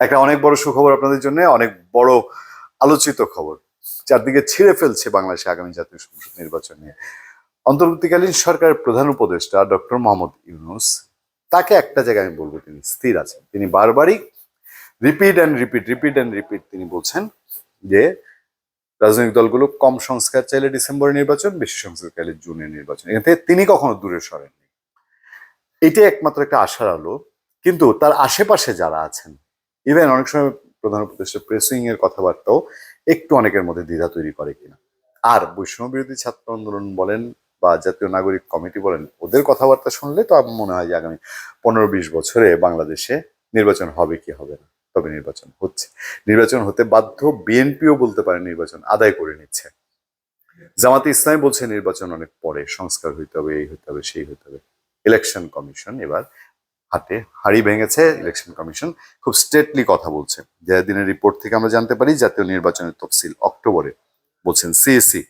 একটা অনেক বড় সুখবর আপনাদের জন্য, অনেক বড় আলোচিত খবর, চারদিকে ছিঁড়ে ফেলছে বাংলাদেশে আগামী জাতীয় সংসদ নির্বাচন নিয়ে। অন্তর্বর্তীকালীন সরকারের প্রধান উপদেষ্টা ডক্টর মোহাম্মদ ইউনুস, তাকে একটা জায়গায় আমি বলব, তিনি স্থির আছেন। তিনি বারবারই repeat and repeat repeat and repeat তিনি বলছেন যে, রাজনৈতিক দলগুলো কম সংস্কার চাইলে ডিসেম্বরে নির্বাচন, বেশি সংস্কার চাইলে জুনে নির্বাচন। এখান থেকে তিনি কখনো দূরে সরেননি। এটাই একমাত্র একটা আশার আলো, কিন্তু তার আশেপাশে যারা আছেন ইভেন অনেক সময় প্রধান উপদেষ্টা প্রেসিং এর কথাবার্তাও একটু অনেকের মধ্যে দ্বিধা তৈরি করে কিনা। আর বৈষম্য বিরোধী ছাত্র আন্দোলন বলেন বা জাতীয় নাগরিক কমিটি বলেন, ওদের কথাবার্তা শুনলে তো মনে হয় যে আগামী পনেরো বিশ বছরে বাংলাদেশে নির্বাচন হবে কি হবে না। তবে নির্বাচন হচ্ছে। নির্বাচন হতে বাধ্য বিএনপিও বলতে পারে নির্বাচন আদায় করে নিচ্ছে। জামাতে ইসলামী বলছে নির্বাচন অনেক পরে সংস্কার হইতে হবে, এই হইতে হবে, সেই হইতে হবে। ইলেকশন কমিশন এবার হাতে হাড়ি ভেঙেছে ইলেকশন কমিশন, খুব স্টেটলি কথা বলছে। দিনের রিপোর্ট থেকে আমরা জানতে পারি জাতীয় নির্বাচনের তফসিল অক্টোবরে, বলছেন সিএসি।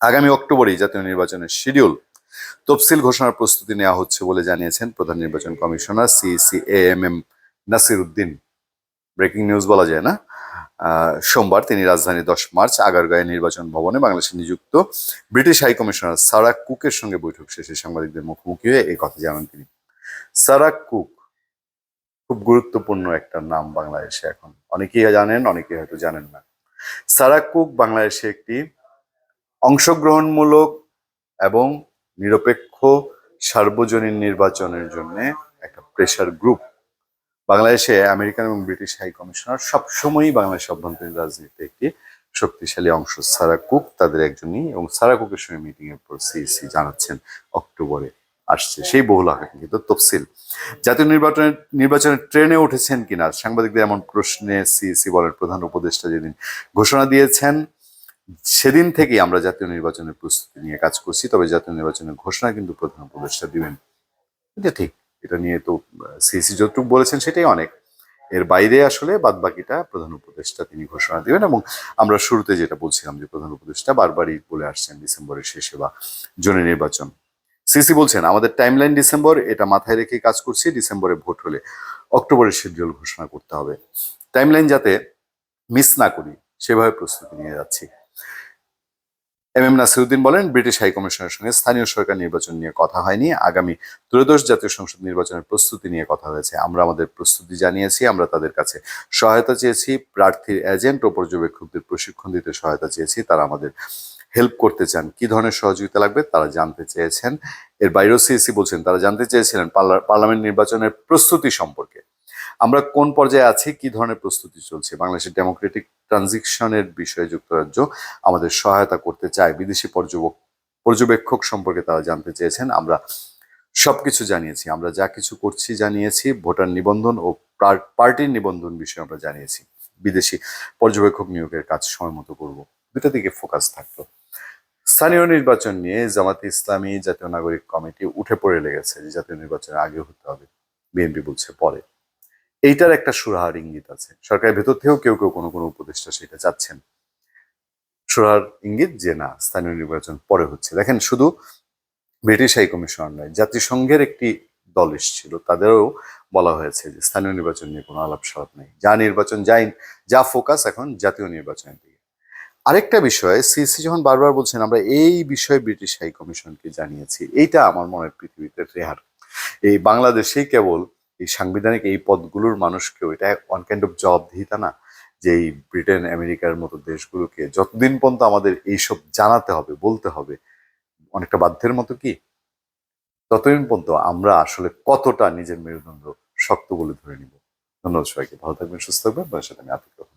আগামী অক্টোবরেই জাতীয় নির্বাচনের শিডিউল। তফসিল ঘোষণার প্রস্তুতি নেওয়া হচ্ছে বলে জানিয়েছেন প্রধান নির্বাচন commissioner CEC A M M Nasir Uddin breaking news বলা যায় না। সোমবার তিনি রাজধানী দশ মার্চ আগারগাঁয়ে নির্বাচন ভবনে বাংলাদেশে নিযুক্ত ব্রিটিশ হাই কমিশনার সারা কুকের সঙ্গে বৈঠক শেষে সাংবাদিকদের মুখোমুখি হয়ে এই কথা জানান তিনি। সারা কুক খুব গুরুত্বপূর্ণ একটা নাম বাংলাদেশে এখন। অনেকেই জানেন, অনেকেই হয়তো জানেন না। সারা কুক বাংলাদেশে একটি অংশগ্রহণমূলক এবং নিরপেক্ষ সার্বজনীন নির্বাচনের জন্য একটা প্রেশার গ্রুপ বাংলাদেশে আমেরিকান এবং ব্রিটিশ হাই কমিশনার সবসময়ই বাংলাদেশ অভ্যন্তরীণ রাজনীতিতে একটি শক্তিশালী অংশ। সারা কুক তাদের একজনই এবং সারা কুকের সঙ্গে মিটিং এর পর সিইসি জানাচ্ছেন অক্টোবরে। আসছে, সেই বহুল আকাঙ্ক্ষিত তফসিল। জাতীয় নির্বাচনের নির্বাচনের ট্রেনে উঠেছেন কিনা, সাংবাদিকদের এমন প্রশ্নে সিইসি বলেন প্রধান উপদেষ্টা যেদিন ঘোষণা দিয়েছেন, সেদিন থেকেই আমরা জাতীয় নির্বাচনের প্রস্তুতি নিয়ে কাজ করছি, তবে জাতীয় নির্বাচনের ঘোষণা কিন্তু প্রধান উপদেষ্টা দিবেন। এটা ঠিক, এটা নিয়ে তো সিইসি যতটুকু বলেছেন সেটাই অনেক। এর বাইরে আসলে বাদ বাকিটা প্রধান উপদেষ্টা তিনি ঘোষণা দিবেন এবং আমরা শুরুতে যেটা বলছিলাম যে প্রধান উপদেষ্টা বারবারই বলে আসছেন ডিসেম্বরের শেষে বা জুনে নির্বাচন। সিসি বলছেন, আমাদের টাইমলাইন ডিসেম্বর, এটা মাথায় রেখে কাজ করছি, ডিসেম্বরে ভোট হলে অক্টোবরের শিডিউল ঘোষণা করতে হবে। টাইমলাইন যাতে মিস না করি, সেভাবে প্রস্তুতি নিয়ে যাচ্ছি। এম এম নাসিরুদ্দিন বলেন, ব্রিটিশ হাই কমিশনের সঙ্গে স্থানীয় সরকার নির্বাচন নিয়ে কথা হয়নি। আগামী ত্রয়োদশ জাতীয় সংসদ নির্বাচনের প্রস্তুতি নিয়ে কথা হয়েছে। আমরা আমাদের প্রস্তুতি জানিয়েছি, আমরা তাদের কাছে সহায়তা চেয়েছি, প্রার্থীর এজেন্ট ও পর্যবেক্ষকদের প্রশিক্ষণ দিতে সহায়তা চেয়েছি, তারা আমাদের হেল্প করতে চান। কি ধরনের সহযোগিতা লাগবে তারা জানতে চেয়েছেন। এর বাইরেও সিএসি বলছেন, তারা জানতে চেয়েছিলেন, পার্লা- পার্লামেন্ট নির্বাচনের প্রস্তুতি সম্পর্কে। আমরা কোন পর্যায়ে আছি, কি ধরনের প্রস্তুতি চলছে? বাংলাদেশের ডেমোক্রেটিক ট্রানজিকশনের বিষয়ে যুক্তরাজ্য আমাদের সহায়তা করতে চায়। বিদেশি পর্যবেক্ষক পর্যবেক্ষক সম্পর্কে তারা জানতে চেয়েছেন। আমরা সবকিছু জানিয়েছি। আমরা যা কিছু করছি, জানিয়েছি। ভোটার নিবন্ধন ও পার্টির নিবন্ধন বিষয়ে আমরা জানিয়েছি। বিদেশি পর্যবেক্ষক নিয়োগের কাজ সময় মতো করব। দুটা দিকে ফোকাস থাকতো স্থানীয় নির্বাচন নিয়ে জামাতে ইসলামী জাতীয় নাগরিক কমিটি উঠে পড়ে লেগেছে যে জাতীয় নির্বাচনের আগে হতে হবে। বিএনপি বলছে পরে। এইটার একটা সুরাহার ইঙ্গিত আছে। সরকারের ভেতর থেকেও কেউ কেউ কোনো কোনো উপদেষ্টা সেটা চাচ্ছেন। সুরাহার ইঙ্গিত যে না, স্থানীয় নির্বাচন পরে হচ্ছে। দেখেন, শুধু ব্রিটিশ হাই কমিশন নয়, জাতিসংঘের একটি দল এসেছিল। তাদেরও বলা হয়েছে যে স্থানীয় নির্বাচন নিয়ে কোনো আলাপ সালাপ নেই। যা নির্বাচন যাই, যা ফোকাস এখন জাতীয় নির্বাচনের দিকে। আরেকটা বিষয়, সিসি যখন বারবার বলছেন, আমরা এই বিষয়ে ব্রিটিশ হাই কমিশনকে জানিয়েছি। এইটা আমার মনে হয় পৃথিবীতে রেহার। এই বাংলাদেশেই কেবল এই সাংবিধানিক এই পদগুলোর মানুষকেও এটা ওয়ান কাইন্ড অফ জবাবদিহিতা না যে এই ব্রিটেন, আমেরিকার মতো দেশগুলোকে যতদিন পর্যন্ত আমাদের এইসব জানাতে হবে, বলতে হবে, অনেকটা বাধ্যের মতো কি? ততদিন পর্যন্ত আমরা আসলে কতটা নিজের মেরুদণ্ড শক্ত বলে ধরে নিব। ধন্যবাদ সবাইকে। ভালো থাকবেন, সুস্থ থাকবেন। আপনার সাথে আমি রহমান।